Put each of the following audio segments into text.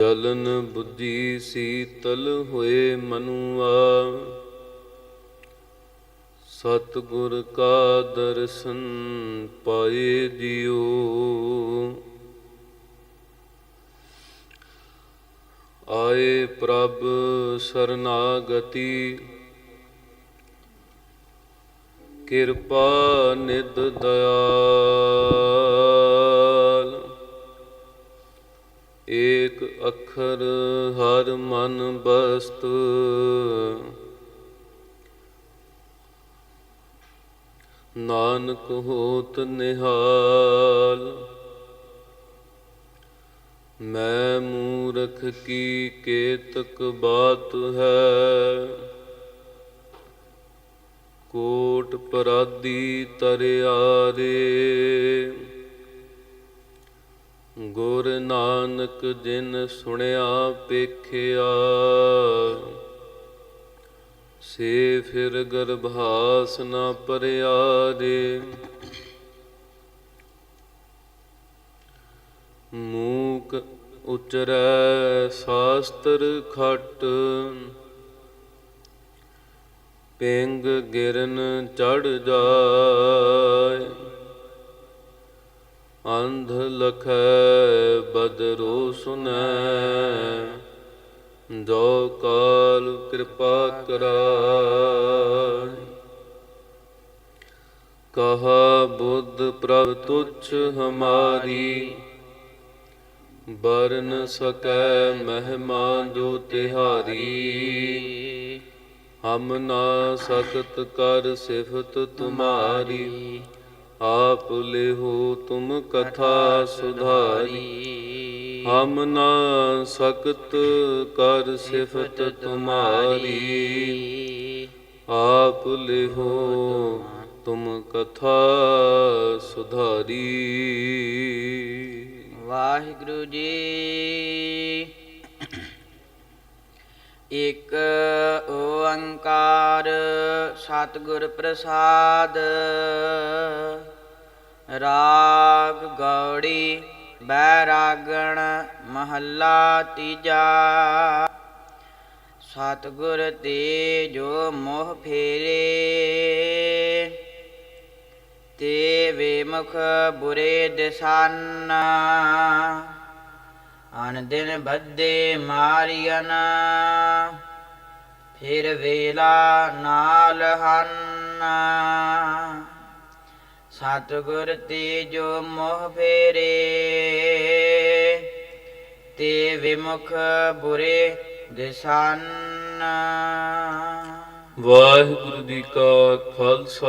ਜਲਨ ਬੁੱਧੀ ਸੀਤਲ ਹੋਏ ਮਨੁਆ। ਸਤਿਗੁਰ ਕਾ ਦਰਸ਼ਨ ਪਾਏ ਦਿਓ। ਆਏ ਪ੍ਰਭ ਸਰਨਾਗਤੀ, ਕਿਰਪਾ ਨਿਦ ਦਇਆਲ। ਏਕ ਅੱਖਰ ਹਰ ਮਨ ਬਸਤ। ਨਾਨਕ ਹੋਤ ਨਿਹਾਲ, ਮੈਂ ਮੂਰਖ ਕੀ ਕੇਤਕ ਬਾਤ ਹੈ। ਕੋਟ ਪਰਾਦੀ ਤਰਿਆਰੇ ਗੁਰ ਨਾਨਕ ਜਿਨ ਸੁਣਿਆ ਪੇਖਿਆ ਸੇ ਫਿਰ ਗਰਭਾਸ ਨਾ ਪਰਿਆ ਦੇ ਮੂਕ ਉਚਰੈ ਸਾਸਤਰ ਖਟ, ਪਿੰਗ ਗਿਰਨ ਚੜ ਜਾਏ। ਅੰਧ ਲਖੈ ਬਦਰੋ ਸੁਨੈ। ਜੋ ਕਾਲ ਕਿਰਪਾ ਕਰਾਇ ਕਹਾ ਬੁੱਧ ਪ੍ਰਭ ਤੁਛ ਹਮਾਰੀ। ਬਰਨ ਸਕੈ ਮਹਿਮਾ ਜੋ ਤਿਹਾਰੀ। ਹਮ ਨਾ ਸਕਤ ਕਰ ਸਿਫਤ ਤੁਮਾਰੀ। ਆਪ ਲਿਹੋ ਤੁਮ ਕਥਾ ਸੁਧਾਰੀ, ਹਮ ਨਾ ਸਕਤ ਕਰ ਸਿਫਤ ਤੁਮਾਰੀ। ਆਪ ਲਿਹੋ ਤੁਮ ਕਥਾ ਸੁਧਾਰੀ। ਵਾਹਿਗੁਰੂ ਜੀ, ਇਕ ਓੰਕਾਰ ਸਤਿਗੁਰ ਪ੍ਰਸਾਦ ਰਾਗ ਗੌੜੀ ਬੈਰਾਗਣ ਮਹੱਲਾ ਤੀਜਾ। ਸਤਿਗੁਰ ਤੇ ਜੋ ਮੋਹ ਫੇਰੇ, ਤੇ ਵੇਮੁਖ ਬੁਰੇ ਦਿਸਾਨਾ। ਅਨ ਦਿਨ ਬੱਦੇ ਮਾਰੀਆਂ ਫਿਰ ਵੇਲਾ ਨਾਲ ਹਨ। ਸਤਿਗੁਰ ਤੇ ਜੋ ਮੋਹ ਫੇਰੇ, ਤੇ ਵਿਮੁਖ ਬੁਰੇ ਦਿਸਾਨਾ। ਵਾਹਿਗੁਰੂ ਜੀ ਕਾ ਖਾਲਸਾ,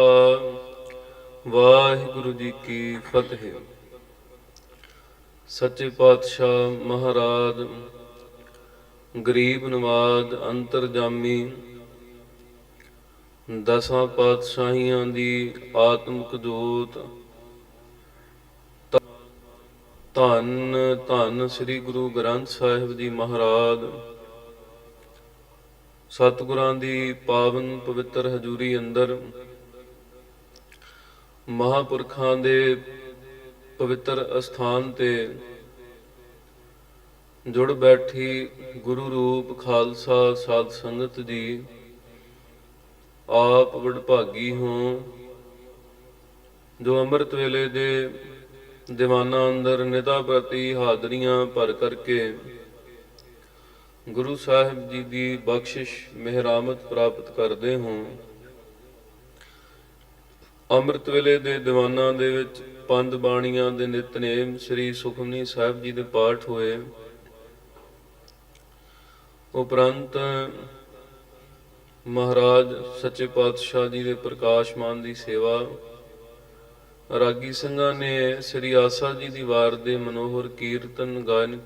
ਵਾਹਿਗੁਰੂ ਜੀ ਕੀ ਫਤਿਹ। ਸੱਚੇ ਪਾਤਸ਼ਾਹ ਮਹਾਰਾਜ, ਗਰੀਬ ਨਵਾਜ ਅੰਤਰਜਾਮੀ ਦਸਾਂ ਪਾਤਸ਼ਾਹੀਆਂ ਦੀ ਆਤਮਿਕ ਜੋਤ ਧੰਨ ਧੰਨ ਸ੍ਰੀ ਗੁਰੂ ਗ੍ਰੰਥ ਸਾਹਿਬ ਜੀ ਮਹਾਰਾਜ। ਸਤਿਗੁਰਾਂ ਦੀ ਪਾਵਨ ਪਵਿੱਤਰ ਹਜ਼ੂਰੀ ਅੰਦਰ ਮਹਾਪੁਰਖਾਂ ਦੇ ਪਵਿੱਤਰ ਅਸਥਾਨ ਤੇ ਜੁੜ ਬੈਠੀ ਗੁਰੂ ਰੂਪ ਖਾਲਸਾ ਸਾਧ ਸੰਗਤ ਜੀ ਆਪ ਵਡਭਾਗੀ ਹੋ। ਜੋ ਅੰਮ੍ਰਿਤ ਵੇਲੇ ਦੇ ਦੀਵਾਨਾਂ ਅੰਦਰ ਨਿਤਾ ਪ੍ਰਤੀ ਹਾਜ਼ਰੀਆਂ ਭਰ ਕਰਕੇ ਗੁਰੂ ਸਾਹਿਬ ਜੀ ਦੀ ਬਖਸ਼ਿਸ਼, ਮਿਹਰਾਮਤ ਪ੍ਰਾਪਤ ਕਰਦੇ ਹੋ, ਅੰਮ੍ਰਿਤ ਵੇਲੇ ਦੇ ਦੀਵਾਨਾਂ ਦੇ ਵਿੱਚ ਪੰਜ ਬਾਣੀਆਂ ਦੇ ਨਿਤਨੇਮ ਸ੍ਰੀ ਸੁਖਮਨੀ ਸਾਹਿਬ ਜੀ ਦੇ ਪਾਠ ਹੋਏ। ਉਪਰੰਤ ਮਹਾਰਾਜ, ਸੱਚੇ ਪਾਤਸ਼ਾਹ ਜੀ ਦੇ ਪ੍ਰਕਾਸ਼ਮਾਨ ਦੀ ਸੇਵਾ। ਰਾਗੀ ਸਿੰਘਾਂ ਨੇ ਸ੍ਰੀ ਆਸਾ ਜੀ ਦੀ ਵਾਰ ਦੇ ਮਨੋਹਰ ਕੀਰਤਨ ਗਾਇਨ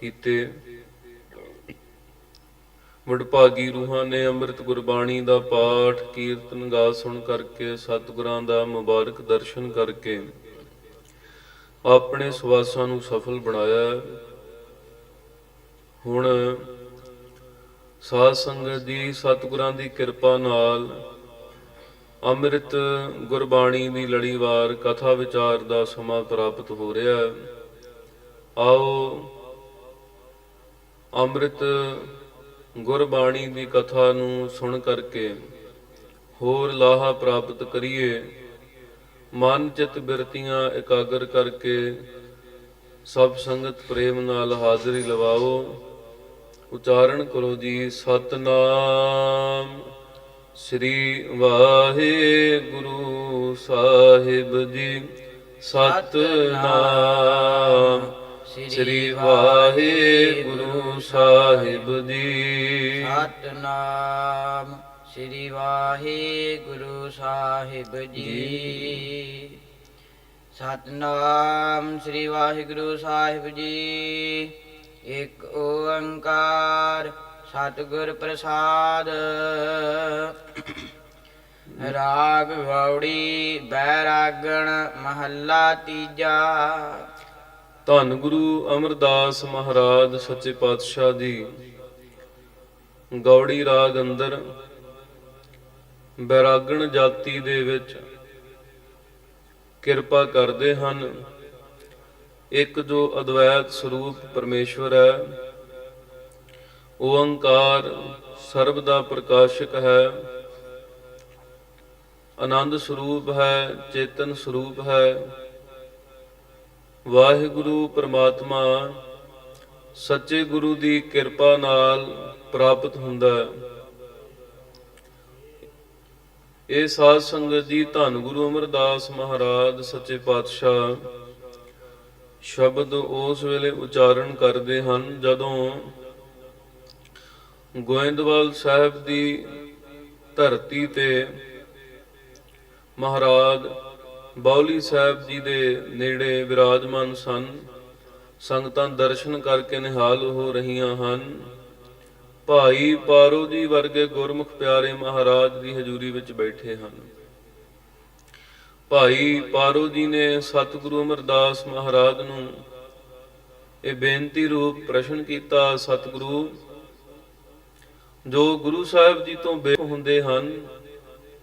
ਕੀਤੇ। ਵਡਭਾਗੀ ਰੂਹਾਂ ਨੇ ਅੰਮ੍ਰਿਤ ਗੁਰਬਾਣੀ ਦਾ ਪਾਠ, ਕੀਰਤਨ ਗਾ ਸੁਣ ਕਰਕੇ, ਸਤਿਗੁਰਾਂ ਦਾ ਮੁਬਾਰਕ ਦਰਸ਼ਨ ਕਰਕੇ ਆਪਣੇ ਸਵਾਸਾਂ ਨੂੰ ਸਫਲ ਬਣਾਇਆ। ਹੁਣ ਸਾਧ ਸੰਗਤ ਦੀ, ਸਤਿਗੁਰਾਂ ਦੀ ਕਿਰਪਾ ਨਾਲ ਅੰਮ੍ਰਿਤ ਗੁਰਬਾਣੀ ਦੀ ਲੜੀਵਾਰ ਕਥਾ ਵਿਚਾਰ ਦਾ ਸਮਾਂ ਪ੍ਰਾਪਤ ਹੋ ਰਿਹਾ ਹੈ। ਆਓ ਅੰਮ੍ਰਿਤ ਗੁਰਬਾਣੀ ਦੀ ਕਥਾ ਨੂੰ ਸੁਣ ਕਰਕੇ ਹੋਰ ਲਾਹਾ ਪ੍ਰਾਪਤ ਕਰੀਏ। ਮਨ ਚਿਤ ਬਿਰਤੀਆਂ ਇਕਾਗਰ ਕਰਕੇ ਸਭ ਸੰਗਤ ਪ੍ਰੇਮ ਨਾਲ ਹਾਜ਼ਰੀ ਲਵਾਓ। ਉਚਾਰਨ ਕਰੋ ਜੀ ਸਤਨਾਮ। ਸ੍ਰੀ ਵਾਹਿਗੁਰੂ ਸਾਹਿਬ ਜੀ ਸਤਨਾਮ। ਸ੍ਰੀ ਵਾਹਿਗੁਰੂ ਸਾਹਿਬ ਜੀ। ਸਤਨਾਮ। ਸ੍ਰੀ ਵਾਹਿਗੁਰੂ ਸਾਹਿਬ ਜੀ। ਸਤਨਾਮ। ਸ੍ਰੀ ਵਾਹਿਗੁਰੂ ਸਾਹਿਬ ਜੀ। ਇੱਕ ਓੰਕਾਰ ਸਤਿਗੁਰ ਪ੍ਰਸਾਦ। ਰਾਗ ਗੌੜੀ ਬੈਰਾਗਣ ਮਹੱਲਾ ਤੀਜਾ। ਧੰਨ ਗੁਰੂ ਅਮਰਦਾਸ ਮਹਾਰਾਜ ਸੱਚੇ ਪਾਤਸ਼ਾਹ ਜੀ। ਗੌੜੀ ਰਾਗ ਅੰਦਰ ਬੈਰਾਗਣ ਜਾਤੀ ਦੇ ਵਿੱਚ ਕਿਰਪਾ ਕਰਦੇ ਹਨ। ਇੱਕ ਜੋ ਅਦਵੈਤ ਸਰੂਪ ਪਰਮੇਸ਼ਵਰ ਹੈ, ਓੰਕਾਰ ਸਰਬ ਦਾ ਪ੍ਰਕਾਸ਼ਕ ਹੈ, ਆਨੰਦ ਸਰੂਪ ਹੈ, ਚੇਤਨ ਸਰੂਪ ਹੈ, ਵਾਹਿਗੁਰੂ ਪ੍ਰਮਾਤਮਾ ਸੱਚੇ ਗੁਰੂ ਦੀ ਕਿਰਪਾ ਨਾਲ ਪ੍ਰਾਪਤ ਹੁੰਦਾ ਹੈ। ਇਹ ਸਾਧ ਸੰਗਤ ਜੀ ਧੰਨ ਗੁਰੂ ਅਮਰਦਾਸ ਮਹਾਰਾਜ, ਸੱਚੇ ਪਾਤਸ਼ਾਹ ਸ਼ਬਦ ਉਸ ਵੇਲੇ ਉਚਾਰਨ ਕਰਦੇ ਹਨ ਜਦੋਂ ਗੋਇੰਦਵਾਲ ਸਾਹਿਬ ਦੀ ਧਰਤੀ ਤੇ ਮਹਾਰਾਜ ਬੌਲੀ ਸਾਹਿਬ ਜੀ ਦੇ ਨੇੜੇ ਵਿਰਾਜਮਾਨ ਸਨ, ਸੰਗਤਾਂ ਦਰਸ਼ਨ ਕਰਕੇ ਨਿਹਾਲ ਹੋ ਰਹੀਆਂ ਹਨ। ਭਾਈ ਪਾਰੋ ਜੀ ਵਰਗੇ ਗੁਰਮੁਖ ਪਿਆਰੇ ਮਹਾਰਾਜ ਦੀ ਹਜ਼ੂਰੀ ਵਿੱਚ ਬੈਠੇ ਹਨ। ਭਾਈ ਪਾਰੋ ਜੀ ਨੇ ਸਤਿਗੁਰੂ ਅਮਰਦਾਸ ਮਹਾਰਾਜ ਨੂੰ ਇਹ ਬੇਨਤੀ ਰੂਪ ਪ੍ਰਸ਼ਨ ਕੀਤਾ, ਸਤਿਗੁਰੂ, ਜੋ ਗੁਰੂ ਸਾਹਿਬ ਜੀ ਤੋਂ ਬੇ ਹੁੰਦੇ ਹਨ,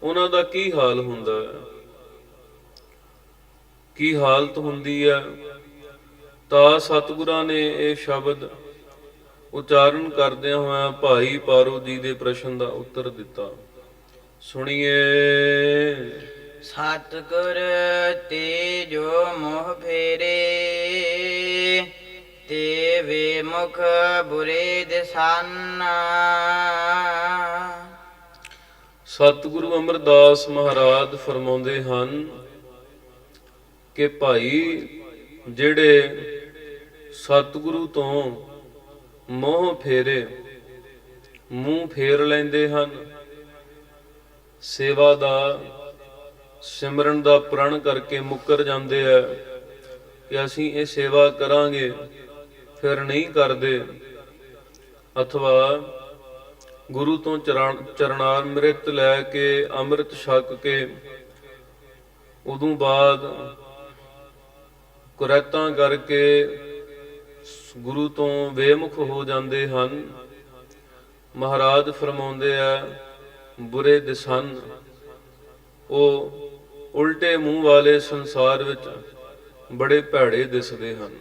ਉਹਨਾਂ ਦਾ ਕੀ ਹਾਲ ਹੁੰਦਾ? ਹੈ ਕੀ ਹਾਲਤ ਹੁੰਦੀ ਹੈ? ਤਾਂ ਸਤਿਗੁਰਾਂ ਨੇ ਇਹ ਸ਼ਬਦ ਉਚਾਰਨ ਕਰਦਿਆਂ ਹੋਇਆਂ ਭਾਈ ਪਾਰੋ ਜੀ ਦੇ ਪ੍ਰਸ਼ਨ ਦਾ ਉੱਤਰ ਦਿੱਤਾ। ਸੁਣੀਏ। ਸਤਿਗੁਰ ਤੇ ਜੋ ਮੋਹ ਫੇਰੇ, ਤੇ ਵੇ ਮੁਖ ਬੁਰੇ ਦਿਸਾਨਾ। ਸਤਿਗੁਰੂ ਅਮਰਦਾਸ ਮਹਾਰਾਜ ਫਰਮਾਉਂਦੇ ਹਨ ਕਿ ਭਾਈ, ਜਿਹੜੇ ਸਤਿਗੁਰੂ ਤੋਂ ਮੋਹ ਫੇਰੇ, ਮੂੰਹ ਫੇਰ ਲੈਂਦੇ ਹਨ, ਸੇਵਾ ਦਾ ਸਿਮਰਨ ਦਾ ਪ੍ਰਣ ਕਰਕੇ ਮੁੱਕਰ ਜਾਂਦੇ ਆ ਕਿ ਅਸੀਂ ਇਹ ਸੇਵਾ ਕਰਾਂਗੇ, ਫਿਰ ਨਹੀਂ ਕਰਦੇ। ਅਥਵਾ ਗੁਰੂ ਤੋਂ ਚਰਨ ਚਰਨਾਰ ਮ੍ਰਿਤ ਲੈ ਕੇ ਅੰਮ੍ਰਿਤ ਛਕ ਕੇ ਉਦੋਂ ਬਾਅਦ ਕੁਰੈਤਾਂ ਕਰਕੇ ਗੁਰੂ ਤੋਂ ਬੇਮੁਖ ਹੋ ਜਾਂਦੇ ਹਨ। ਮਹਾਰਾਜ ਫਰਮਾਉਂਦੇ ਆ ਬੁਰੇ ਦਿਸਨ, ਉਹ ਉਲਟੇ ਮੂੰਹ ਵਾਲੇ ਸੰਸਾਰ ਵਿੱਚ ਬੜੇ ਭੈੜੇ ਦਿਸਦੇ ਹਨ।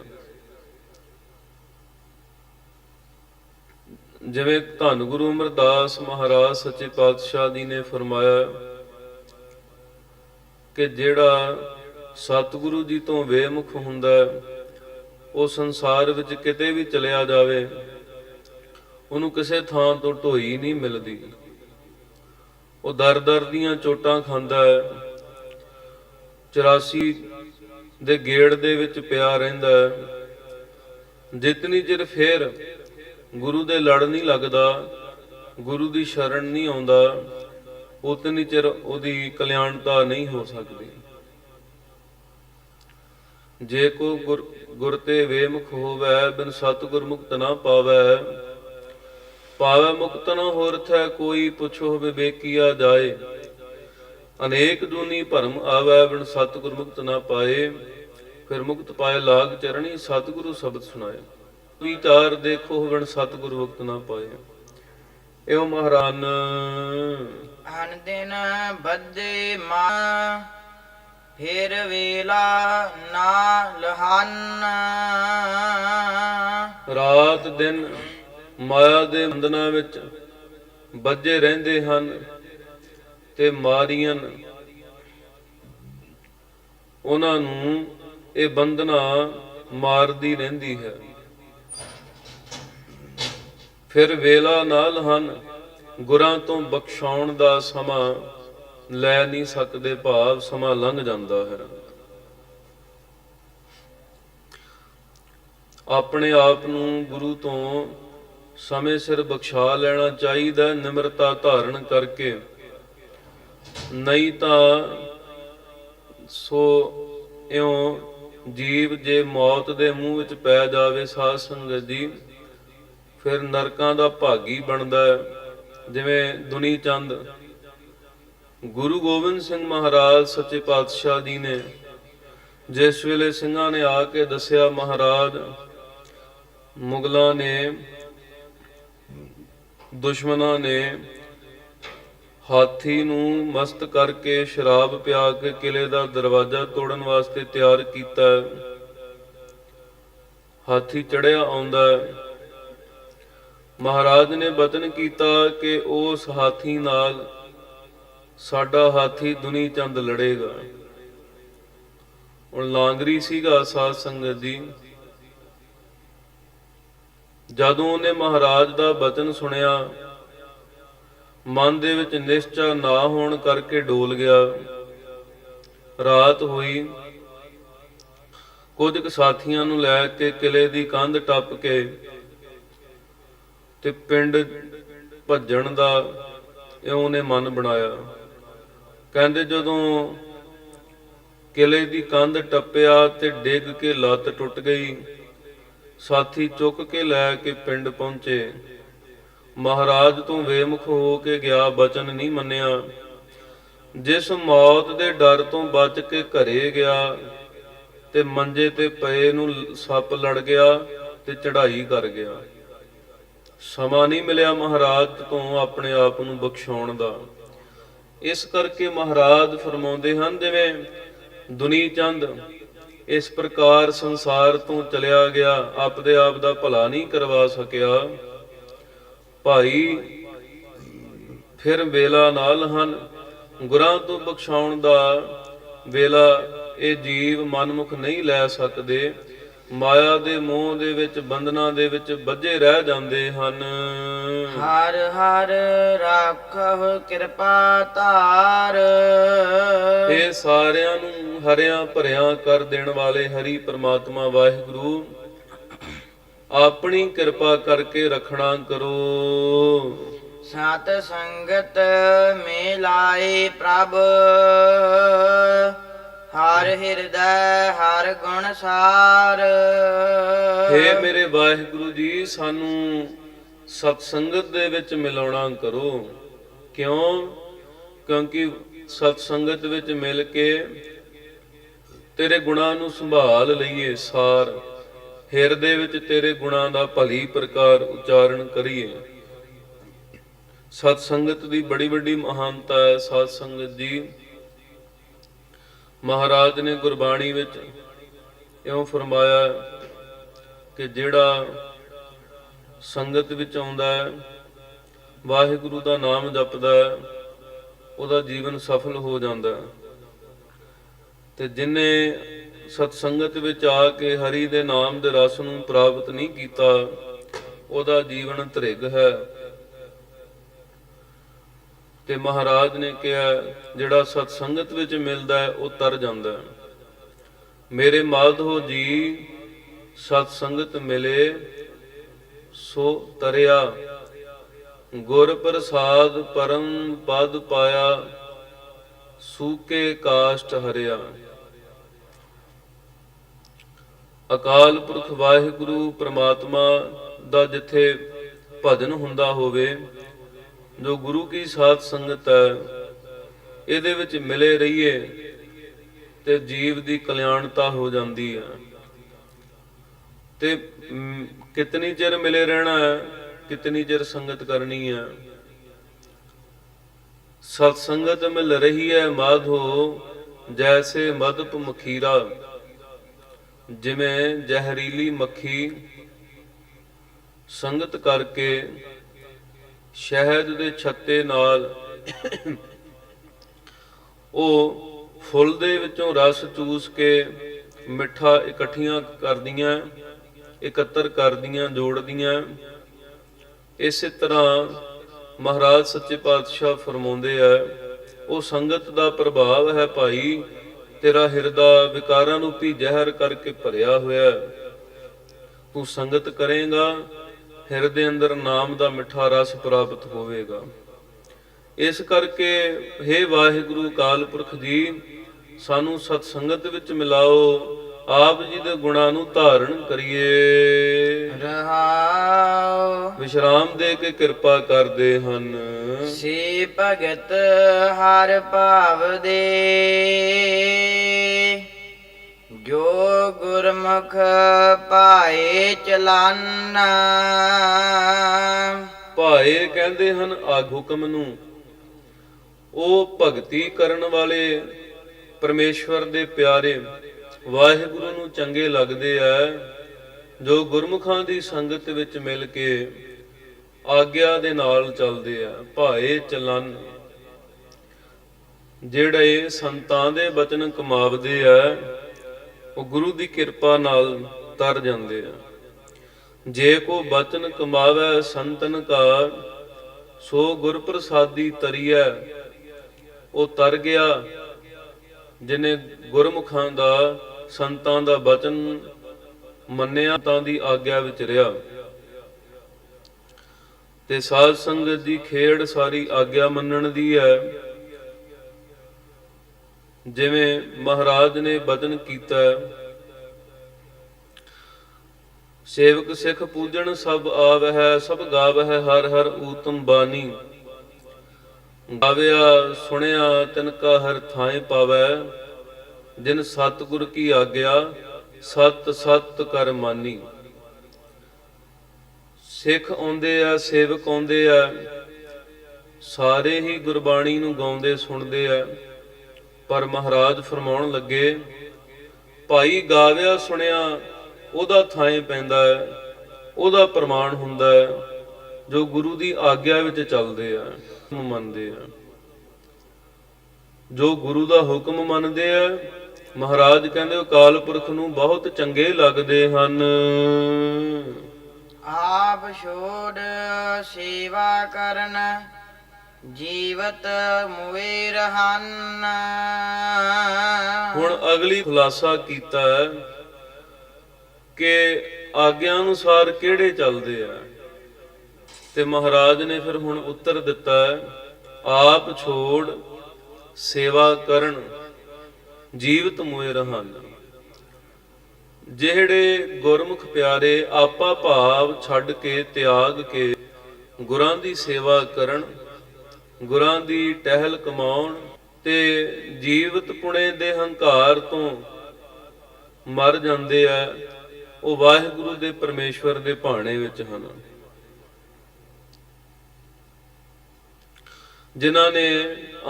ਜਿਵੇਂ ਧੰਨ ਗੁਰੂ ਅਮਰਦਾਸ ਮਹਾਰਾਜ ਸੱਚੇ ਪਾਤਸ਼ਾਹ ਜੀ ਨੇ ਫਰਮਾਇਆ ਕਿ ਜਿਹੜਾ ਸਤਿਗੁਰੂ ਜੀ ਤੋਂ ਵੇਮੁਖ ਹੁੰਦਾ ਹੈ, ਉਹ ਸੰਸਾਰ ਵਿੱਚ ਕਿਤੇ ਵੀ ਚਲਿਆ ਜਾਵੇ ਉਹਨੂੰ ਕਿਸੇ ਥਾਂ ਤੋਂ ਢੋਈ ਨਹੀਂ ਮਿਲਦੀ। ਉਹ ਦਰ ਦਰ ਦੀਆਂ ਚੋਟਾਂ ਖਾਂਦਾ ਹੈ 84 ਦੇ ਗੇੜ ਦੇ ਵਿੱਚ ਪਿਆ ਰਹਿੰਦਾ ਜਿਤਨੀ ਚਿਰ ਫੇਰ ਗੁਰੂ ਦੇ ਲੜ ਨਹੀਂ ਲੱਗਦਾ, ਗੁਰੂ ਦੀ ਸ਼ਰਨ ਨਹੀਂ ਆਉਂਦਾ, ਉਤਨੀ ਚਿਰ ਉਹਦੀ ਕਲਿਆਣਤਾ ਨਹੀਂ ਹੋ ਸਕਦੀ। ਜੇ ਕੋ ਗੁਰ ਗੁਰ ਤੇ ਵੇਮੁਖ ਹੋਵੇ, ਬਿਨ ਸਤਿਗੁਰ ਮੁਕਤ ਨਾ ਪਾਵੇ ਪਾਵੇ ਮੁਕਤ ਨ ਹੋਰਥੈ ਕੋਈ ਪੁੱਛੋ ਵਿਵੇਕੀਆ ਜਾਏ। ਅਨੇਕ ਦੂਨੀ ਭਰਮ ਆਵੇ ਬਿਨ ਸਤਿਗੁਰ ਮੁਕਤ ਨਾ ਪਾਏ ਫਿਰ ਮੁਕਤ ਪਾਏ ਲਾਗ ਚਰਣੀ ਸਤਿਗੁਰੂ ਸ਼ਬਦ ਸੁਣਾਏ। ਵਿਚਾਰ ਦੇਖੋ ਬਿਨ ਸਤਿਗੁਰ ਮੁਕਤ ਨਾ ਪਾਏ। ਇਹੋ ਮਹਾਰਾਨ। ਹਨ ਦਿਨ ਬੱਦੇ ਮਾ ਫਿਰ ਵੇਲਾ ਨਾ ਲਹਨ। ਰਾਤ ਦਿਨ ਮਾਇਆ ਦੇ ਬੰਧਨਾਂ ਵਿੱਚ ਬੱਝੇ ਰਹਿੰਦੇ ਹਨ। ਤੇ ਮਾਰੀਆਂ ਉਹਨਾਂ ਨੂੰ ਇਹ ਬੰਧਨਾ ਮਾਰਦੀ ਰਹਿੰਦੀ ਹੈ। ਫਿਰ ਵੇਲਾ ਨਾਲ ਹਨ ਗੁਰਾਂ ਤੋਂ ਬਖਸ਼ਾਉਣ ਦਾ ਸਮਾਂ ਲੈ ਨਹੀਂ ਸਕਦੇ ਭਾਵ ਸਮਾਂ ਲੰਘ ਜਾਂਦਾ ਹੈ। ਆਪਣੇ ਆਪ ਨੂੰ ਗੁਰੂ ਤੋਂ ਸਮੇਂ ਸਿਰ ਬਖਸ਼ਾ ਲੈਣਾ ਚਾਹੀਦਾ ਹੈ, ਨਿਮਰਤਾ ਧਾਰਨ ਕਰਕੇ। ਨਹੀਂ ਤਾਂ ਸੋ ਇਉਂ ਜੀਵ ਜੇ ਮੌਤ ਦੇ ਮੂੰਹ ਵਿੱਚ ਪੈ ਜਾਵੇ ਸਾਧ ਸੰਗਤ ਜੀ ਫਿਰ ਨਰਕਾਂ ਦਾ ਭਾਗੀ ਬਣਦਾ ਜਿਵੇਂ ਦੁਨੀ ਚੰਦ, ਗੁਰੂ ਗੋਬਿੰਦ ਸਿੰਘ ਮਹਾਰਾਜ ਸੱਚੇ ਪਾਤਸ਼ਾਹ ਜੀ ਨੇ ਜਿਸ ਵੇਲੇ ਸਿੰਘਾਂ ਨੇ ਆ ਕੇ ਦੱਸਿਆ, ਮਹਾਰਾਜ, ਮੁਗਲਾਂ ਨੇ, ਦੁਸ਼ਮਣਾਂ ਨੇ ਹਾਥੀ ਨੂੰ ਮਸਤ ਕਰਕੇ ਸ਼ਰਾਬ ਪਿਆ ਕੇ ਕਿਲੇ ਦਾ ਦਰਵਾਜ਼ਾ ਤੋੜਨ ਵਾਸਤੇ ਤਿਆਰ ਕੀਤਾ। ਹਾਥੀ ਚੜਿਆ ਆਉਂਦਾ। ਮਹਾਰਾਜ ਨੇ ਬਚਨ ਕੀਤਾ ਕਿ ਉਸ ਹਾਥੀ ਨਾਲ ਸਾਡਾ ਹਾਥੀ ਦੁਨੀ ਚੰਦ ਲੜੇਗਾ। ਹੁਣ ਲਾਂਗਰੀ ਸੀਗਾ ਸਾਧ ਸੰਗਤ ਜੀ ਜਦੋਂ ਉਹਨੇ ਮਹਾਰਾਜ ਦਾ ਬਚਨ ਸੁਣਿਆ ਮਨ ਦੇ ਵਿੱਚ ਨਿਸ਼ਚਾ ਨਾ ਹੋਣ ਕਰਕੇ ਡੋਲ ਗਿਆ। ਰਾਤ ਹੋਈ। ਕੁਝ ਕੁ ਸਾਥੀਆਂ ਨੂੰ ਲੈ ਕੇ ਕਿਲੇ ਦੀ ਕੰਧ ਟੱਪ ਕੇ ਤੇ ਪਿੰਡ ਭੱਜਣ ਦਾ ਇਉਂ ਨੇ ਮਨ ਬਣਾਇਆ। ਕਹਿੰਦੇ ਜਦੋਂ ਕਿਲੇ ਦੀ ਕੰਧ ਟੱਪਿਆ ਤੇ ਡਿੱਗ ਕੇ ਲੱਤ ਟੁੱਟ ਗਈ, ਸਾਥੀ ਚੁੱਕ ਕੇ ਲੈ ਕੇ ਪਿੰਡ ਪਹੁੰਚੇ। ਮਹਾਰਾਜ ਤੋਂ ਵੇਮੁਖ ਹੋ ਕੇ ਗਿਆ ਬਚਨ ਨਹੀਂ ਮੰਨਿਆ। ਜਿਸ ਮੌਤ ਦੇ ਡਰ ਤੋਂ ਬਚ ਕੇ ਘਰੇ ਗਿਆ ਤੇ ਮੰਜੇ ਤੇ ਪਏ ਨੂੰ ਸੱਪ ਲੜ ਗਿਆ ਤੇ ਚੜਾਈ ਕਰ ਗਿਆ। ਸਮਾਂ ਨਹੀਂ ਮਿਲਿਆ ਮਹਾਰਾਜ ਤੋਂ ਆਪਣੇ ਆਪ ਨੂੰ ਬਖਸ਼ਾਉਣ ਦਾ। ਇਸ ਕਰਕੇ ਮਹਾਰਾਜ ਫਰਮਾਉਂਦੇ ਹਨ, ਜਿਵੇਂ ਦੁਨੀ ਚੰਦ ਇਸ ਪ੍ਰਕਾਰ ਸੰਸਾਰ ਤੋਂ ਚਲਿਆ ਗਿਆ, ਆਪਦੇ ਆਪ ਦਾ ਭਲਾ ਨਹੀਂ ਕਰਵਾ ਸਕਿਆ। ਭਾਈ ਫਿਰ ਵੇਲਾ ਨਾਲ ਹਨ। ਗੁਰਾਂ ਤੋਂ ਬਖਸ਼ਾਉਣ ਦਾ ਵੇਲਾ ਇਹ ਜੀਵ ਮਨਮੁਖ ਨਹੀਂ ਲੈ ਸਕਦੇ। ਮਾਇਆ ਦੇ ਮੋਹ ਦੇ ਵਿੱਚ ਬੰਧਨਾਂ ਦੇ ਵਿੱਚ ਬੱਝੇ ਰਹਿ ਜਾਂਦੇ ਹਨ। ਹਰ ਹਰ ਰਾਖਹੁ ਕਿਰਪਾ ਧਾਰ। ਇਹ ਸਾਰਿਆਂ ਨੂੰ ਹਰਿਆਂ ਭਰਿਆਂ ਕਰ ਦੇਣ ਵਾਲੇ ਹਰੀ ਪ੍ਰਮਾਤਮਾ ਵਾਹਿਗੁਰੂ। ਆਪਣੀ ਕਿਰਪਾ ਕਰਕੇ ਰਖਣਾ ਕਰੋ। ਸਤ ਸੰਗਤ ਮੇ ਲਾਏ ਪ੍ਰਭ। ਹਰ ਹਿਰਦੈ ਹਰ ਗੁਣ ਸਾਰ। ਹੇ ਮੇਰੇ ਵਾਹਿਗੁਰੂ ਜੀ ਸਾਨੂੰ ਸਤ ਸੰਗਤ ਦੇ ਵਿੱਚ ਮਿਲਾਉਣਾ ਕਰੋ। ਕਿਉਂ? ਕਿਉਂਕਿ ਸਤ ਸੰਗਤ ਵਿੱਚ ਮਿਲ ਕੇ ਤੇਰੇ ਗੁਣਾਂ ਨੂੰ ਸੰਭਾਲ ਲਈਏ ਸਾਰ। ਹਿਰਦੇ ਵਿੱਚ ਤੇਰੇ ਗੁਣਾਂ ਦਾ ਭਲੀ ਪ੍ਰਕਾਰ ਉਚਾਰਨ ਕਰੀਏ। ਸਤ ਸੰਗਤ ਦੀ ਬੜੀ ਵੱਡੀ ਮਹਾਨਤਾ ਹੈ, ਸਤ ਸੰਗਤ ਜੀ। ਮਹਾਰਾਜ ਨੇ ਗੁਰਬਾਣੀ ਵਿੱਚ ਇਉਂ ਫਰਮਾਇਆ ਕਿ ਜਿਹੜਾ ਸੰਗਤ ਵਿੱਚ ਆਉਂਦਾ ਹੈ, ਵਾਹਿਗੁਰੂ ਦਾ ਨਾਮ ਜਪਦਾ ਹੈ, ਉਹਦਾ ਜੀਵਨ ਸਫਲ ਹੋ ਜਾਂਦਾ ਹੈ। ਤੇ ਜਿਨੇ ਸਤ ਸੰਗਤ ਵਿੱਚ ਆ ਕੇ ਹਰੀ ਦੇ ਨਾਮ ਦੇ ਰਸ ਨੂੰ ਪ੍ਰਾਪਤ ਨਹੀਂ ਕੀਤਾ, ਉਹਦਾ ਜੀਵਨ ਧ੍ਰਿਗ ਹੈ। ਤੇ ਮਹਾਰਾਜ ਨੇ ਕਿਹਾ, ਜਿਹੜਾ ਸਤ ਸੰਗਤ ਵਿੱਚ ਮਿਲਦਾ ਹੈ, ਉਹ ਤਰ ਜਾਂਦਾ ਹੈ। ਮੇਰੇ ਮਾਧੋ ਜੀ ਸਤ ਸੰਗਤ ਮਿਲੇ, ਸੋ ਤਰਿਆ। ਗੁਰ ਪ੍ਰਸਾਦ ਪਰਮ ਪਦ ਪਾਇਆ, ਸੂਕੇ ਕਾਸ਼ਟ ਹਰਿਆ। ਅਕਾਲ ਪੁਰਖ ਵਾਹਿਗੁਰੂ ਪ੍ਰਮਾਤਮਾ ਦਾ ਜਿੱਥੇ ਭਜਨ ਹੁੰਦਾ ਹੋਵੇ, ਜੋ ਗੁਰੂ ਕੀ ਸਾਧ ਸੰਗਤ ਹੈ, ਇਹਦੇ ਵਿੱਚ ਮਿਲੇ ਰਹੀਏ ਤੇ ਜੀਵ ਦੀ ਕਲਿਆਣਤਾ ਹੋ ਜਾਂਦੀ ਹੈ। ਤੇ ਕਿਤਨੀ ਚਿਰ ਮਿਲੇ ਰਹਿਣਾ ਹੈ, ਕਿਤਨੀ ਚਿਰ ਸੰਗਤ ਕਰਨੀ ਹੈ। ਸਤ ਸੰਗਤ ਮਿਲ ਰਹੀ ਹੈ ਮਾਧੋ, ਜੈਸੇ ਮਦਪ ਮਖੀਰਾ। ਜਿਵੇਂ ਜ਼ਹਿਰੀਲੀ ਮੱਖੀ ਸੰਗਤ ਕਰਕੇ ਸ਼ਹਿਦ ਦੇ ਛੱਤੇ ਨਾਲ ਉਹ ਫੁੱਲ ਦੇ ਵਿੱਚੋਂ ਰਸ ਚੂਸ ਕੇ ਮਿੱਠਾ ਇਕੱਠੀਆਂ ਕਰਦੀਆਂ, ਇਕੱਤਰ ਕਰਦੀਆਂ, ਜੋੜਦੀਆਂ। ਇਸੇ ਤਰ੍ਹਾਂ ਮਹਾਰਾਜ ਸੱਚੇ ਪਾਤਸ਼ਾਹ ਫਰਮਾਉਂਦੇ ਆ, ਉਹ ਸੰਗਤ ਦਾ ਪ੍ਰਭਾਵ ਹੈ ਭਾਈ ਤੇਰਾ ਹਿਰਦਾ ਵਿਕਾਰਾਂ ਰੂਪੀ ਜ਼ਹਿਰ ਕਰਕੇ ਭਰਿਆ ਹੋਇਆ ਤੂੰ ਸੰਗਤ ਕਰੇਗਾ, ਹਿਰਦੇ ਅੰਦਰ ਨਾਮ ਦਾ ਮਿੱਠਾ ਰਸ ਪ੍ਰਾਪਤ ਹੋਵੇਗਾ। ਇਸ ਕਰਕੇ हे ਵਾਹਿਗੁਰੂ ਕਾਲ ਪੁਰਖ ਜੀ, ਸਾਨੂੰ ਸਤ ਸੰਗਤ ਵਿੱਚ ਮਿਲਾਓ ਆਪ ਜੀ ਦੇ ਗੁਣਾਂ ਨੂੰ ਧਾਰਨ ਕਰੀਏ। ਰਹਾਉ ਵਿਸ਼ਰਾਮ ਦੇ ਕੇ ਕਿਰਪਾ ਕਰਦੇ ਹਨ। ਸੇ ਭਗਤ ਹਰ ਭਾਵ ਦੇ। ਜੋ ਗੁਰਮੁਖ ਪਾਏ ਚਲਾਨਾ। ਭਾਏ ਕਹਿੰਦੇ ਹਨ ਆਗ ਹੁਕਮ ਨੂੰ। ਉਹ ਭਗਤੀ ਕਰਨ ਵਾਲੇ ਪਰਮੇਸ਼ਵਰ ਦੇ ਪਿਆਰੇ ਵਾਹਿਗੁਰੂ ਨੂੰ ਚੰਗੇ ਲੱਗਦੇ ਆ, ਜੋ ਗੁਰਮੁਖਾਂ ਦੀ ਸੰਗਤ ਵਿੱਚ ਮਿਲ ਕੇ ਆਗਿਆ ਦੇ ਨਾਲ ਚੱਲਦੇ ਆ, ਭਾਏ ਚਲਨ। ਜਿਹੜੇ ਸੰਤਾਂ ਦੇ ਬਚਨ ਕਮਾਵਦੇ ਆ, ਉਹ ਗੁਰੂ ਦੀ ਕਿਰਪਾ ਨਾਲ ਤਰ ਜਾਂਦੇ ਆ। ਜੇ ਕੋ ਬਚਨ ਕਮਾਵੇ ਸੰਤਨ ਕਾ, ਸੋ ਗੁਰ ਪ੍ਰਸਾਦੀ ਤਰੀਐ। ਉਹ ਤਰ ਗਿਆ ਜਿਨੇ ਗੁਰਮੁਖਾਂ ਦਾ ਸੰਤਾਂ ਦਾ ਬਚਨ ਮੰਨਿਆ ਤਾਂ ਦੀ ਆਗਿਆ ਵਿੱਚ ਰਿਹਾ। ਤੇ ਸਾਧ ਸੰਗਤ ਦੀ ਖੇਡ ਸਾਰੀ ਆਗਿਆ ਮੰਨਣ ਦੀ ਹੈ। ਜਿਵੇਂ ਮਹਾਰਾਜ ਨੇ ਬਚਨ ਕੀਤਾ ਸੇਵਕ ਸਿੱਖ ਪੂਜਣ ਸਭ ਆਵਹਿ, ਸਭ ਗਾਵਹਿ, ਹਰ ਹਰ ਊਤਮ ਬਾਣੀ। ਗਾਵਿਆ, ਸੁਣਿਆ, ਤਿਨ ਕਾ ਹਰ ਥਾਂ ਪਾਵੈ ਜਿਨ ਸਤਿਗੁਰ ਕੀ ਆਗਿਆ, ਸਤ ਸਤ ਕਰ ਮਾਨੀ। ਸਿੱਖ ਆਉਂਦੇ ਆ, ਸੇਵਕ ਆਉਂਦੇ ਆ, ਸਾਰੇ ਹੀ ਗੁਰਬਾਣੀ ਨੂੰ ਗਾਉਂਦੇ, ਸੁਣਦੇ ਆ। ਪਰ ਮਹਾਰਾਜ ਫਰਮਾਉਣ ਲੱਗੇ, ਭਾਈ ਗਾਵਿਆ ਸੁਣਿਆ, ਉਹਦਾ ਥਾਂ ਪੈਂਦਾ ਹੈ, ਉਹਦਾ ਪ੍ਰਮਾਣ ਹੁੰਦਾ ਹੈ, ਜੋ ਗੁਰੂ ਦੀ ਆਗਿਆ ਵਿੱਚ ਚੱਲਦੇ ਆ, ਮੰਨਦੇ ਆ। ਜੋ ਗੁਰੂ ਦਾ ਹੁਕਮ ਮੰਨਦੇ ਆ ਮਹਾਰਾਜ ਕਹਿੰਦੇ ਉਹ ਕਾਲ ਪੁਰਖ ਨੂੰ ਬਹੁਤ ਚੰਗੇ ਲੱਗਦੇ ਹਨ। ਆਪ ਛੋੜ ਸੇਵਾ ਕਰਨ ਜੀਵਤ ਮੁਏ ਰਹਨ। ਹੁਣ ਅਗਲੀ ਖੁਲਾਸਾ ਕੀਤਾ ਹੈ ਕਿ ਆਗਿਆ ਅਨੁਸਾਰ ਕਿਹੜੇ ਚੱਲਦੇ ਆ। ਤੇ ਮਹਾਰਾਜ ਨੇ ਫਿਰ ਹੁਣ ਉੱਤਰ ਦਿੱਤਾ ਆਪ ਛੋੜ ਸੇਵਾ ਕਰਨ। ਜੀਵਤ ਮੋਏ ਰਹਨ ਜਿਹੜੇ ਗੁਰਮੁਖ ਪਿਆਰੇ ਆਪਾ ਭਾਵ ਛੱਡ ਕੇ ਤਿਆਗ ਕੇ ਗੁਰਾਂ ਦੀ ਸੇਵਾ ਕਰਨ, ਗੁਰਾਂ ਦੀ ਟਹਿਲ ਕਮਾਉਣ ਤੇ ਜੀਵਤ ਪੁਣੇ ਦੇ ਹੰਕਾਰ ਤੋਂ ਮਰ ਜਾਂਦੇ ਆ, ਉਹ ਵਾਹਿਗੁਰੂ ਦੇ ਪਰਮੇਸ਼ਵਰ ਦੇ ਭਾਣੇ ਵਿੱਚ ਹਨ। ਜਿਨ੍ਹਾਂ ਨੇ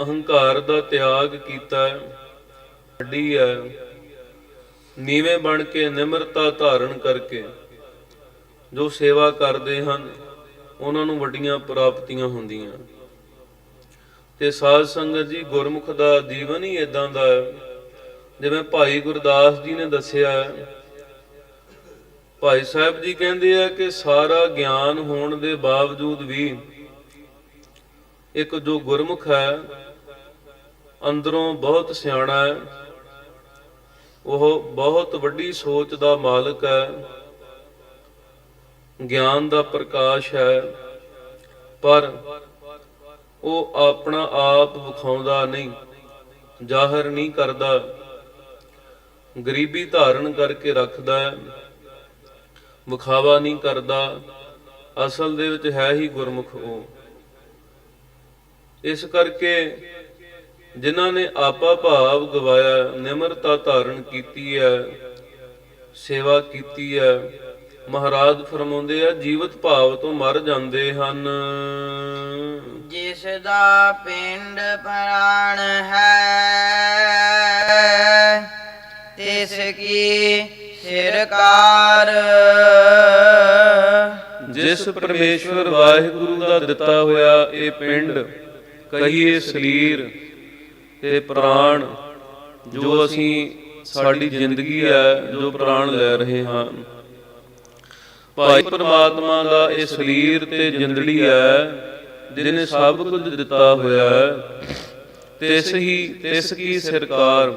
ਅਹੰਕਾਰ ਦਾ ਤਿਆਗ ਕੀਤਾ ਵੱਡੀ ਹੈ ਨੀਵੇਂ ਬਣ ਕੇ ਨਿਮਰਤਾ ਧਾਰਨ ਕਰਕੇ ਜੋ ਸੇਵਾ ਕਰਦੇ ਹਨ, ਉਹਨਾਂ ਨੂੰ ਵੱਡੀਆਂ ਪ੍ਰਾਪਤੀਆਂ ਹੁੰਦੀਆਂ। ਤੇ ਸਾਧ ਸੰਗਤ ਜੀ, ਗੁਰਮੁਖ ਦਾ ਜੀਵਨ ਹੀ ਇਦਾਂ ਦਾ ਜਿਵੇਂ ਭਾਈ ਗੁਰਦਾਸ ਜੀ ਨੇ ਦੱਸਿਆ, ਭਾਈ ਸਾਹਿਬ ਜੀ ਕਹਿੰਦੇ ਆ ਕਿ ਸਾਰਾ ਗਿਆਨ ਹੋਣ ਦੇ ਬਾਵਜੂਦ ਵੀ ਇੱਕ ਜੋ ਗੁਰਮੁਖ ਹੈ, ਅੰਦਰੋਂ ਬਹੁਤ ਸਿਆਣਾ ਹੈ। ਉਹ ਬਹੁਤ ਵੱਡੀ ਸੋਚ ਦਾ ਮਾਲਕ ਹੈ, ਗਿਆਨ ਦਾ ਪ੍ਰਕਾਸ਼ ਹੈ, ਪਰ ਉਹ ਆਪਣਾ ਆਪ ਵਿਖਾਉਂਦਾ ਨਹੀਂ, ਜ਼ਾਹਰ ਨਹੀਂ ਕਰਦਾ। ਗਰੀਬੀ ਧਾਰਨ ਕਰਕੇ ਰੱਖਦਾ ਹੈ, ਵਿਖਾਵਾ ਨਹੀਂ ਕਰਦਾ, ਅਸਲ ਦੇ ਵਿੱਚ ਹੈ ਹੀ ਗੁਰਮੁਖ ਉਹ। ਇਸ ਕਰਕੇ ਜਿਨ੍ਹਾਂ ਨੇ ਆਪਾ ਭਾਵ ਗਵਾਇਆ ਨਿਮਰਤਾ ਧਾਰਨ ਕੀਤੀ ਹੈ ਸੇਵਾ ਕੀਤੀ ਹੈ। ਮਹਾਰਾਜ ਫਰਮਾਉਂਦੇ ਆ ਜੀਵਤ ਭਾਵ ਤੋਂ ਮਰ ਜਾਂਦੇ ਹਨ। ਜਿਸ ਦਾ ਪਿੰਡ ਪ੍ਰਾਣ ਹੈ ਤਿਸ ਕੀ ਸਿਰਕਾਰ ਜਿਸ ਪਰਮੇਸ਼ਵਰ ਵਾਹਿਗੁਰੂ ਦਾ ਦਿੱਤਾ ਹੋਇਆ ਇਹ ਪਿੰਡ ਕਹੀਏ ਸਰੀਰ ਤੇ ਪ੍ਰਾਣ ਜੋ ਅਸੀਂ ਸਾਡੀ ਜ਼ਿੰਦਗੀ ਹੈ, ਜੋ ਪ੍ਰਾਣ ਲੈ ਰਹੇ ਹਾਂ। ਭਾਈ ਪਰਮਾਤਮਾ ਦਾ ਇਹ ਸਰੀਰ ਤੇ ਜਿੰਦੜੀ ਹੈ, ਜਿਹਨੇ ਸਭ ਕੁਝ ਦਿੱਤਾ ਹੋਇਆ ਹੈ। ਤਿਸ ਹੀ ਤਿਸ ਕੀ ਸਰਕਾਰ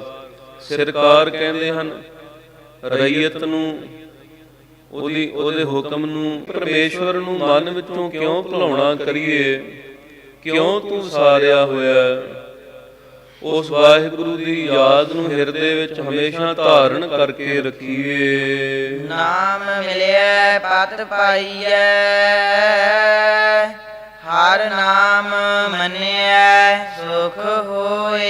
ਸਰਕਾਰ ਕਹਿੰਦੇ ਹਨ, ਰਈਅਤ ਨੂੰ, ਉਹਦੀ, ਉਹਦੇ ਹੁਕਮ ਨੂੰ, ਪਰਮੇਸ਼ਵਰ ਨੂੰ ਮਨ ਵਿੱਚੋਂ ਕਿਉਂ ਭੁਲਾਉਣਾ ਕਰੀਏ? ਕਿਉਂ ਤੂੰ ਸਾਰਿਆ ਹੋਇਆ ਉਸ ਵਾਹਿਗੁਰੂ ਦੀ ਯਾਦ ਨੂੰ ਹਿਰਦੇ ਵਿੱਚ ਹਮੇਸ਼ਾ ਧਾਰਨ ਕਰਕੇ ਰੱਖੀਏ। ਨਾਮ ਮਿਲਿਆ ਪਤ ਪਾਈਐ ਹਰ ਨਾਮ ਮੰਨਿਐ ਸੁਖ ਹੋਏ।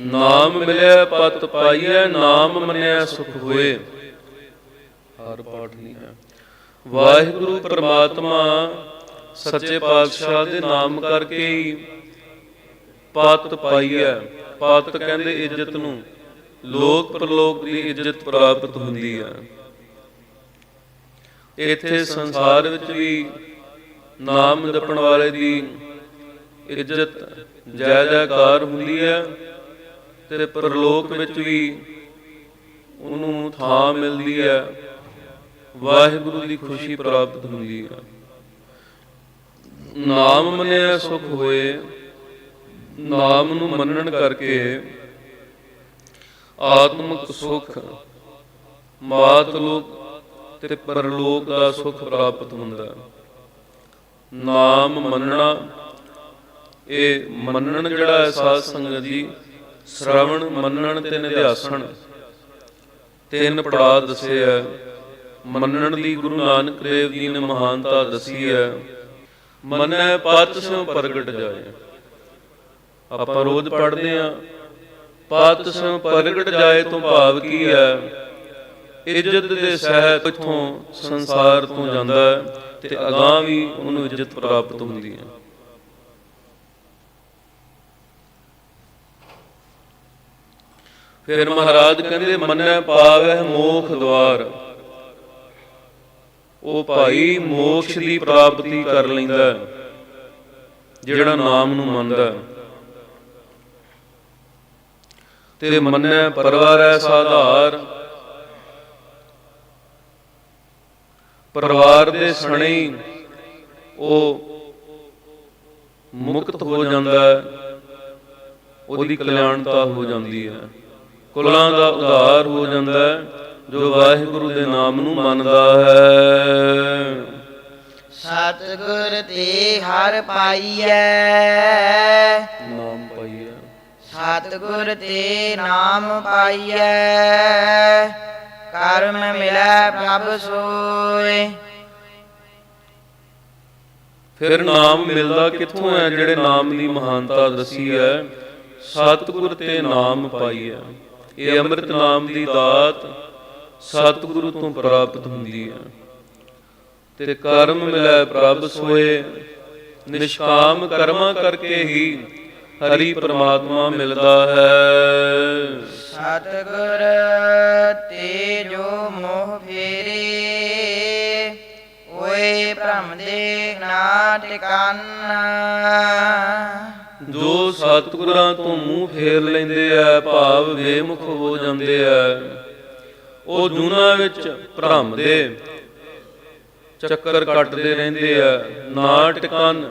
ਨਾਮ ਮਿਲਿਆ ਪਤ ਪਾਈਐ ਨਾਮ ਮੰਨਿਆ ਸੁਖ ਹੋਏ। ਹਰ ਪਾਠ ਨਹੀਂ ਹੈ। ਵਾਹਿਗੁਰੂ ਪ੍ਰਮਾਤਮਾ ਸੱਚੇ ਪਾਤਸ਼ਾਹ ਦੇ ਨਾਮ ਕਰਕੇ ਹੀ ਪਤ ਪਾਈਐ। ਪਤ ਕਹਿੰਦੇ ਇੱਜ਼ਤ ਨੂੰ। ਲੋਕ ਪ੍ਰਲੋਕ ਦੀ ਇੱਜ਼ਤ ਪ੍ਰਾਪਤ ਹੁੰਦੀ ਹੈ ਇੱਥੇ ਸੰਸਾਰ ਵਿੱਚ ਵੀ ਨਾਮ ਜਪਣ ਵਾਲੇ ਦੀ ਇੱਜ਼ਤ ਜੈ ਜੈਕਾਰ ਹੁੰਦੀ ਹੈ ਤੇ ਪਰਲੋਕ ਵਿੱਚ ਵੀ ਉਹਨੂੰ ਥਾਂ ਮਿਲਦੀ ਹੈ ਵਾਹਿਗੁਰੂ ਦੀ ਖੁਸ਼ੀ ਪ੍ਰਾਪਤ ਹੁੰਦੀ ਹੈ ਨਾਮ ਮੰਨਿਆ ਸੁਖ ਹੋਏ। ਨਾਮ ਨੂੰ ਮੰਨਣ ਕਰਕੇ ਆਤਮਿਕ ਸੁਖ, ਮਾਤ ਲੋਕ ਤੇ ਪਰਲੋਕ ਦਾ ਸੁਖ ਪ੍ਰਾਪਤ ਹੁੰਦਾ ਨਾਮ ਮੰਨਣਾ, ਇਹ ਮੰਨਣ ਜਿਹੜਾ ਹੈ ਸਾਧ ਸੰਗਤ ਜੀ, ਸ਼ਰਵਣ, ਮੰਨਣ ਤੇ ਨਿਧਿਆਸਣ। ਤਿੰਨ ਪੜਾਅ ਦੱਸੇ ਹੈ। ਮੰਨਣ ਦੀ ਗੁਰੂ ਨਾਨਕ ਦੇਵ ਜੀ ਨੇ ਮਹਾਨਤਾ ਦੱਸੀ ਹੈ। ਮੰਨੈ ਪਤ ਸਿਉ ਪ੍ਰਗਟ ਜਾਏ। ਆਪਾਂ ਰੋਜ਼ ਪੜ੍ਹਦੇ ਆ। ਪਤ ਸਿਉ ਪ੍ਰਗਟ ਜਾਏ ਤੋਂ ਭਾਵ ਕੀ ਹੈ? ਇੱਜ਼ਤ ਦੇ ਸਹਿਤ ਇਥੋਂ ਸੰਸਾਰ ਤੋਂ ਜਾਂਦਾ ਤੇ ਅਗਾਹ ਵੀ ਉਹਨੂੰ ਇੱਜ਼ਤ ਪ੍ਰਾਪਤ ਹੁੰਦੀ ਹੈ। ਫਿਰ ਮਹਾਰਾਜ ਕਹਿੰਦੇ, ਮੰਨੈ ਪਾਵੈ ਮੋਖ ਦਵਾਰ। ਉਹ ਭਾਈ ਮੋਖ ਦੀ ਪ੍ਰਾਪਤੀ ਕਰ ਲੈਂਦਾ ਜਿਹੜਾ ਨਾਮ ਨੂੰ ਮੰਨਦਾ ਹੈ। ਤੇ ਮੰਨੈ ਪਰਵਾਰੈ ਸਾਧਾਰ। ਪਰਿਵਾਰ ਦੇ ਸਣੇ ਉਹ ਮੁਕਤ ਹੋ ਜਾਂਦਾ ਹੈ ਉਹਦੀ ਕਲਿਆਣਤਾ ਹੋ ਜਾਂਦੀ ਹੈ। ਕੁਲਾਂ ਦਾ ਉਧਾਰ ਹੋ ਜਾਂਦਾ ਜੋ ਵਾਹਿਗੁਰੂ ਦੇ ਨਾਮ ਨੂੰ ਮੰਨਦਾ ਹੈ। ਸਤਿਗੁਰ ਤੇ ਹਰ ਪਾਈਐ। ਨਾਮ ਪਾਈਐ ਸਤਿਗੁਰ ਤੇ ਨਾਮ ਪਾਈਐ। ਕਰਮ ਮਿਲੈ ਪ੍ਰਭ ਸੋਏ। ਫਿਰ ਨਾਮ ਮਿਲਦਾ ਕਿੱਥੋਂ ਹੈ ਜਿਹੜੇ ਨਾਮ ਦੀ ਮਹਾਨਤਾ ਦੱਸੀ ਹੈ? ਸਤਿਗੁਰ ਤੇ ਨਾਮ ਪਾਈਐ। ਇਹ ਅੰਮ੍ਰਿਤ ਨਾਮ ਦੀ ਦਾਤ ਸਤਿਗੁਰੂ ਤੋਂ ਪ੍ਰਾਪਤ ਹੁੰਦੀ ਹੈ। ਤੇ ਕਰਮ ਮਿਲੈ ਪ੍ਰਭ ਸੋਏ। ਨਿਸ਼ਕਾਮ ਕਰਮਾਂ ਕਰਕੇ ਹੀ ਹਰੀ ਪ੍ਰਮਾਤਮਾ ਮਿਲਦਾ ਹੈ। ਸਤਿਗੁਰ ਤੇ ਜੋ ਮੋਹ ਫੇਰੇ ਓਏ ਭ੍ਰਮ ਦੇ ਨਾ ਟਿਕਾਨਾ। ਜੋ ਸਤਿਗੁਰਾਂ ਤੋਂ ਮੂੰਹ ਫੇਰ ਲੈਂਦੇ ਆ ਭਾਵ ਵੇਮੁਖ ਹੋ ਜਾਂਦੇ ਆ ਉਹ ਜੂਨਾ ਵਿੱਚ ਭ੍ਰਮ ਦੇ ਚੱਕਰ ਕੱਟਦੇ ਰਹਿੰਦੇ ਆ ਨਾ ਟਿਕਨ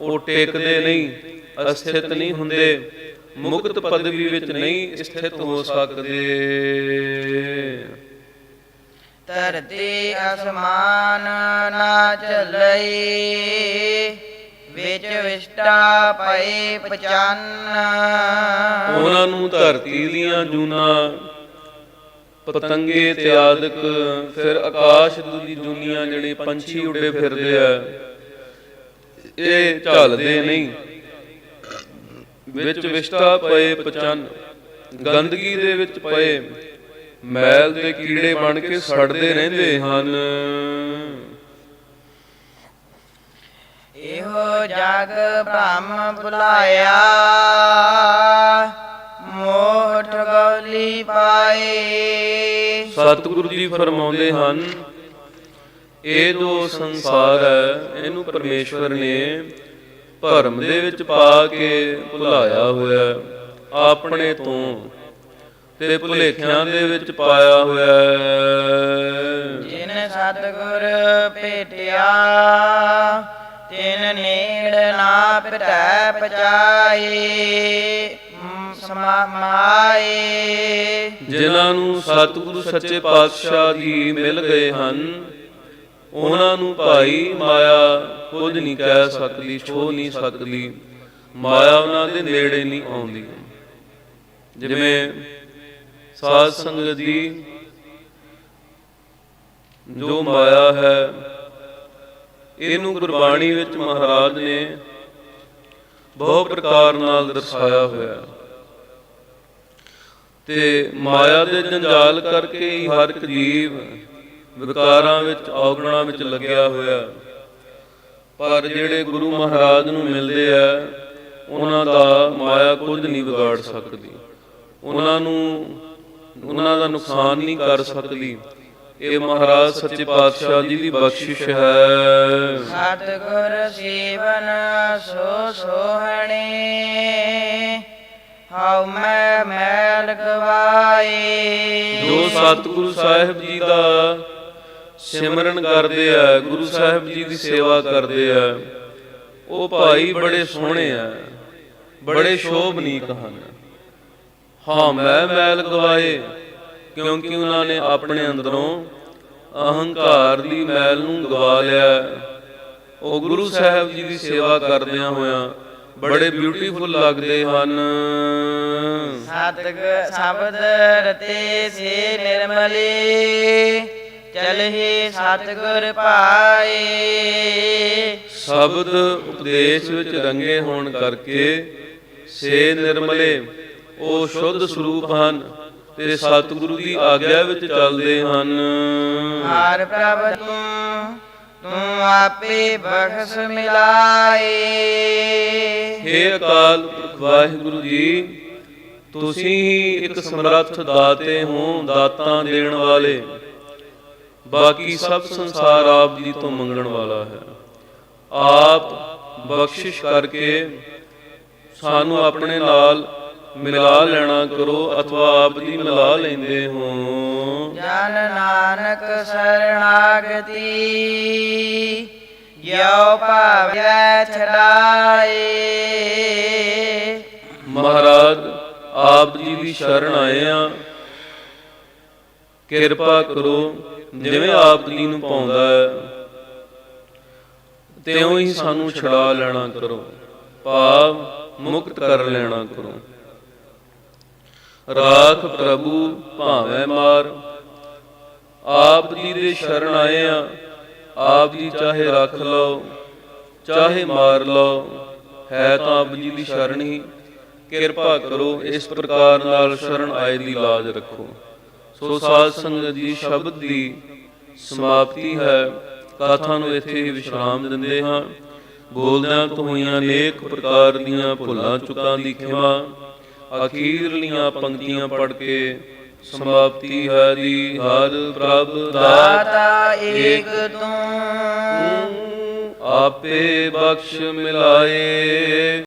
ਉਹ ਟੇਕਦੇ ਨਹੀਂ। ਅਸਥਿਤ ਨਹੀਂ ਹੁੰਦੇ ਮੁਕਤ ਪਦਵੀ ਵਿੱਚ ਨਹੀਂ ਸਥਿਤ ਹੋ ਸਕਦੇ। ਧਰਤੀ ਅਸਮਾਨ ਨਾ ਚੱਲਈ ਵਿੱਚ ਵਿਸ਼ਟਾ ਪਏ ਪਚੰਨ। ਉਹਨਾਂ ਨੂੰ ਧਰਤੀ ਦੀਆਂ ਜੂਨਾ ਪਤੰਗੇ ਤੇ ਆਦਿਕ ਫਿਰ ਆਕਾਸ਼ ਦੀ ਦੁਨੀਆ ਜਿਹੜੇ ਪੰਛੀ ਉੱਡੇ ਫਿਰਦੇ ਆ। ਇਹ ਝਲਦੇ ਨਹੀਂ। ਵਿੱਚ ਵਿਸ਼ਟਾ ਪਏ ਪਚਨ ਗੰਦਗੀ ਦੇ ਵਿੱਚ ਪਏ ਮੈਲ ਦੇ ਕੀੜੇ ਬਣ ਕੇ ਸੜਦੇ ਰਹਿੰਦੇ ਹਨ। ਇਹੋ ਜਗ ਭ੍ਰਮ ਭੁਲਾਇਆ ਮੋਹ ਠਗੌਲੀ ਪਾਏ। ਸਤਿਗੁਰੂ ਜੀ ਫਰਮਾਉਂਦੇ ਹਨ ਇਹ ਜੋ ਸੰਸਾਰ ਹੈ ਇਹਨੂੰ ਪਰਮੇਸ਼ਵਰ ਨੇ ਭਰਮ ਦੇ ਵਿੱਚ ਪਾ ਕੇ ਭੁਲਾਇਆ ਹੋਇਆ ਆਪਣੇ ਤੋਂ ਤੇ ਭੁਲੇਖਿਆਂ ਦੇ ਵਿੱਚ ਪਾਇਆ ਹੋਇਆ। ਜਿਨ ਸਤਿਗੁਰ ਭੇਟਿਆ ਤਿਨ ਨੇੜ ਨਾ ਪਟੈ ਪਚਾਏ ਸਮਾਏ ਜਿਨ੍ਹਾਂ ਨੂੰ ਸਤਿਗੁਰੂ ਸੱਚੇ ਪਾਤਸ਼ਾਹ ਜੀ ਮਿਲ ਗਏ ਹਨ ਉਹਨਾਂ ਨੂੰ ਭਾਈ ਮਾਇਆ ਕੁਝ ਨਹੀਂ ਕਹਿ ਸਕਦੀ ਛੋ ਨਹੀਂ ਸਕਦੀ। ਮਾਇਆ ਉਹਨਾਂ ਦੇ ਨੇੜੇ ਨਹੀਂ ਆਉਂਦੀ। ਜਿਵੇਂ ਸਾਧ ਸੰਗਤ ਜੀ ਜੋ ਮਾਇਆ ਹੈ, ਇਹਨੂੰ ਗੁਰਬਾਣੀ ਵਿੱਚ ਮਹਾਰਾਜ ਨੇ ਬਹੁ ਪ੍ਰਕਾਰ ਨਾਲ ਦਰਸਾਇਆ ਹੋਇਆ। ਤੇ ਮਾਇਆ ਦੇ ਜੰਜਾਲ ਕਰਕੇ ਹਰ ਇੱਕ ਜੀਵ ਵਿਕਾਰਾਂ ਵਿੱਚ ਔਗਣਾਂ ਵਿੱਚ ਲੱਗਿਆ ਹੋਇਆ। ਪਰ ਜਿਹੜੇ ਗੁਰੂ ਮਹਾਰਾਜ ਨੂੰ ਮਿਲਦੇ ਆ ਉਹਨਾਂ ਦਾ ਮਾਇਆ ਕੁਝ ਨਹੀਂ ਵਿਗਾੜ ਸਕਦੀ। ਉਹਨਾਂ ਨੂੰ ਉਹਨਾਂ ਦਾ ਨੁਕਸਾਨ ਨਹੀਂ ਕਰ ਸਕਦੀ। ਇਹ ਮਹਾਰਾਜ ਸੱਚੇ ਪਾਤਸ਼ਾਹ ਜੀ ਦੀ ਬਖਸ਼ਿਸ਼ ਹੈ। ਸਤਿਗੁਰ ਸੇਵਨ ਸੋ ਸੋਹਣੇ ਹਉ ਮੈਂ ਮੈਲ ਗਵਾਏ। ਜੋ ਸਤਿਗੁਰੂ ਸਾਹਿਬ ਜੀ ਦਾ ਸਿਮਰਨ ਕਰਦੇ ਆ, ਗੁਰੂ ਸਾਹਿਬ ਜੀ ਦੀ ਸੇਵਾ ਕਰਦੇ ਆ। ਉਹ ਭਾਈ ਬੜੇ ਸੋਹਣੇ ਆ, ਬੜੇ ਸ਼ੋਭਨੀਕ ਹਨ। ਹਾਂ, ਮੈਂ ਮੈਲ ਗਵਾਏ, ਕਿਉਂਕਿ ਉਹਨਾਂ ਨੇ ਆਪਣੇ ਅੰਦਰੋਂ ਅਹੰਕਾਰ ਦੀ ਮੈਲ ਨੂੰ ਗਵਾ ਲਿਆ। ਉਹ ਗੁਰੂ ਸਾਹਿਬ ਜੀ ਦੀ ਸੇਵਾ ਕਰਦਿਆਂ ਹੋਇਆਂ ਬੜੇ ਬਿਊਟੀਫੁਲ ਲੱਗਦੇ ਹਨ। ਸਤਿਗ ਸ਼ਬਦ ਰਤੇ ਸੇ ਨਿਰਮਲੇ। ਚਲਹਿ ਸਤਿਗੁਰ ਪਾਏ। ਸ਼ਬਦ ਉਪਦੇਸ਼ ਵਿੱਚ ਰੰਗੇ ਹੋਣ ਕਰਕੇ ਸੇ ਨਿਰਮਲੇ ਉਹ ਸ਼ੁੱਧ ਸਰੂਪ ਹਨ ਤੇ ਸਤਿਗੁਰੂ ਦੀ ਆਗਿਆ ਵਿੱਚ ਚੱਲਦੇ ਹਨ। ਹਰ ਪ੍ਰਭ ਤੂੰ ਤੂੰ ਆਪੇ ਬਖਸ਼ ਮਿਲਾਏ। ਹੇ ਅਕਾਲ ਪੁਰਖ ਵਾਹਿਗੁਰੂ ਜੀ ਤੁਸੀਂ ਹੀ ਇੱਕ ਸਮਰੱਥ ਦਾਤੇ ਹੋ ਦਾਤਾਂ ਦੇਣ ਵਾਲੇ। ਬਾਕੀ ਸਭ ਸੰਸਾਰ ਆਪ ਜੀ ਤੋਂ ਮੰਗਣ ਵਾਲਾ ਹੈ। ਆਪ ਬਖਸ਼ਿਸ਼ ਕਰਕੇ ਸਾਨੂੰ ਆਪਣੇ ਨਾਲ ਮਿਲਾ ਲੈਣਾ ਕਰੋ ਅਥਵਾ ਆਪ ਜੀ ਮਿਲਾ ਲੈਂਦੇ ਹੋ। ਜਨ ਨਾਨਕ ਸਰਣਾਗਤੀ ਯੋ ਭਾਵੈ ਛਡਾਏ। ਮਹਾਰਾਜ ਆਪ ਜੀ ਦੀ ਸ਼ਰਨ ਆਏ ਆ। ਕਿਰਪਾ ਕਰੋ, ਜਿਵੇਂ ਆਪ ਜੀ ਨੂੰ ਪਾਉਂਦਾ ਹੈ। ਤਿਉਂ ਹੀ ਸਾਨੂੰ ਛੁਡਾ ਲੈਣਾ ਕਰੋ, ਭਾਵ ਮੁਕਤ ਕਰ ਲੈਣਾ ਕਰੋ। ਰਾਖ ਪ੍ਰਭੂ, ਭਾਵੇਂ ਮਾਰ, ਆਪ ਜੀ ਦੇ ਸ਼ਰਨ ਆਏ ਆ ਆਪ ਜੀ ਚਾਹੇ ਰੱਖ ਲਓ, ਚਾਹੇ ਮਾਰ ਲਓ, ਹੈ ਤਾਂ ਆਪ ਜੀ ਦੀ ਸ਼ਰਨ ਹੀ। ਕਿਰਪਾ ਕਰੋ, ਇਸ ਪ੍ਰਕਾਰ ਨਾਲ ਸ਼ਰਨ ਆਏ ਦੀ ਲਾਜ ਰੱਖੋ। ਸੋ ਸਾਧ ਸੰਗਤ ਜੀ ਸ਼ਬਦ ਦੀ ਸਮਾਪਤੀ ਹੈ। ਕਥਾ ਨੂੰ ਇੱਥੇ ਹੀ ਵਿਸ਼ਰਾਮ ਦਿੰਦੇ ਹਾਂ। ਬੋਲਦਿਆਂ ਤੋਂ ਹੋਈਆਂ ਅਨੇਕ ਪ੍ਰਕਾਰ ਦੀਆਂ ਭੁੱਲਾਂ ਚੁੱਕਾਂ ਦੀ ਖਿਮਾ ਅਖੀਰਲੀਆਂ ਪੰਕਤੀਆਂ ਪੜ ਕੇ ਸਮਾਪਤੀ ਹੈ ਦੀ ਹਰ ਪ੍ਰਭ ਦਾਤਾ ਏਕ ਤੂੰ, ਆਪੇ ਬਖਸ਼ ਮਿਲਾਏ।